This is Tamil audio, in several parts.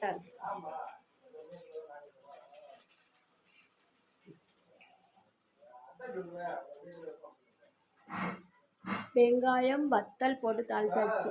கரெக்டாக இருக்கு வெங்காயம் வத்தல் போட்டு தாளிச்சாச்சு.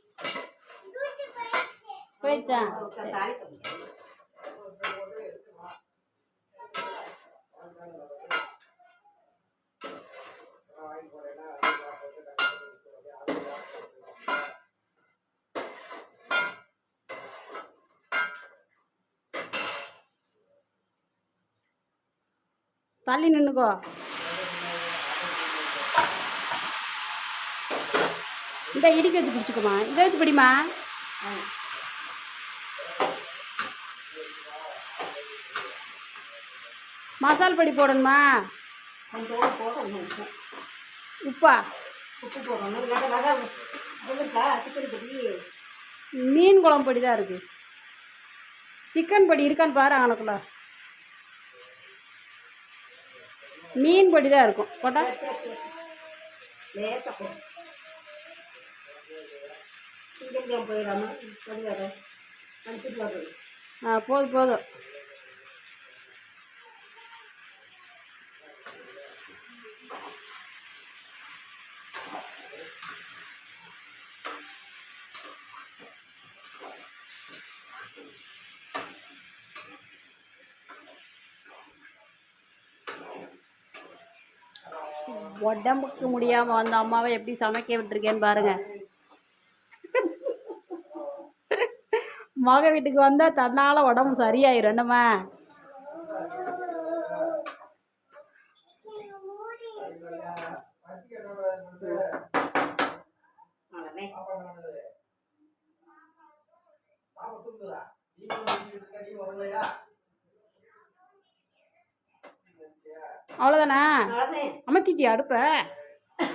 போயிடுச்சா தள்ளி நின்னுக்கோ. இதை இடிக்க வச்சு பிடிச்சிக்கோமா. இதை வச்சு பிடிமா. மசால் பொடி போடணுமா? உப்பா? மீன் குழம்பு பொடி தான் இருக்குது சிக்கன் பொடி இருக்கான்னு பாரு அவனுக்குள்ள. மீன் பொடி தான் இருக்கும். போட்டா? லேசாக போயிடாம ஆ போதும் போதும். உடம்புக்கு முடியாமல் வந்த அம்மாவை எப்படி சமைக்க விட்டுருக்கேன்னு பாருங்க. மக வீட்டுக்கு வந்தால் தன்னால் உடம்பு சரியாயிரும் என்னம்மா அவ்வளோதான் அமர்த்திட்டியா அடுப்ப?